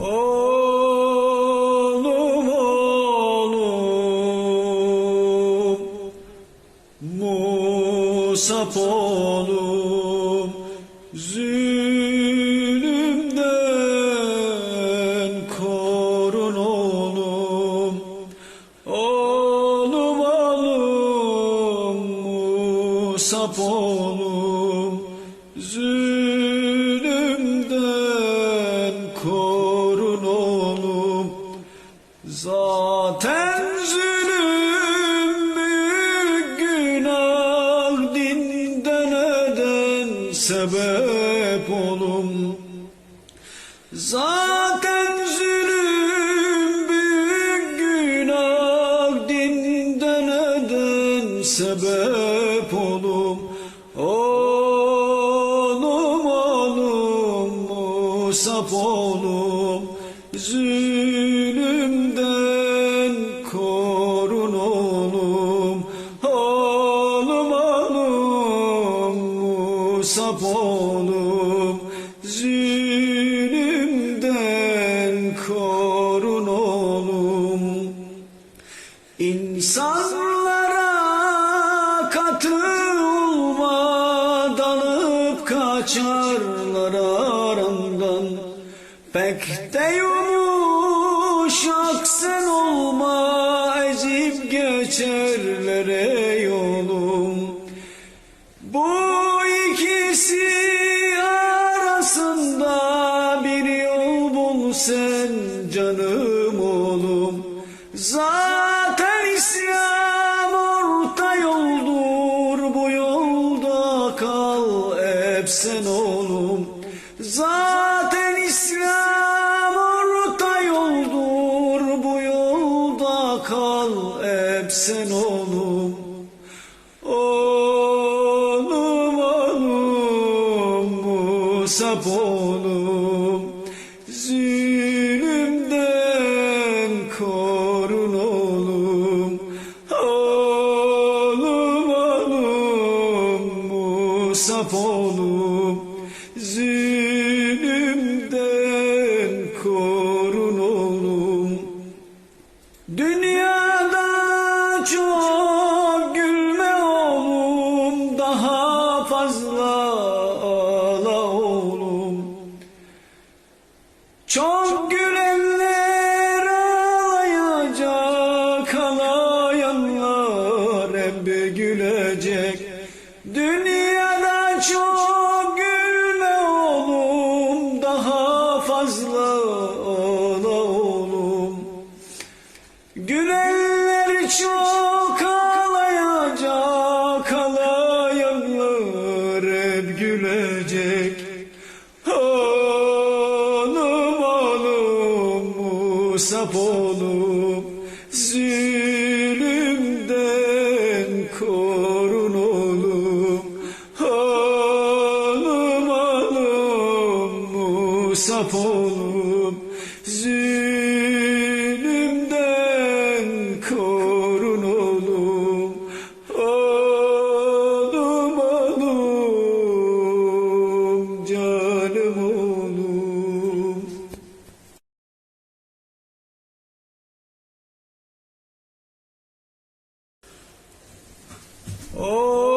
Oğlum oğlum Musab oğlum Zulümden korun oğlum. Oğlum oğlum Musab oğlum Zulümden sebep olum Zaten zulüm büyük günah dinden eden sebep olum Oğlum oğlum Musab oğlum. Zulümden İnsanlara katı olma dalıp kaçarlar arandan Pek de yumuşak sen olma ezip geçerler Zaten İslam orta yoldur bu yolda kal hep sen oğlum. Oğlum oğlum Musab oğlum. Zulümden Çok gülenler ağlayacak ağlayanlar hep gülecek. Dünyada çok gülme oğlum daha fazla sap olup zulümden korun oğlum hanım hanım musap olup zulümden korun oğlum hanım hanım canım oğlum. Oh.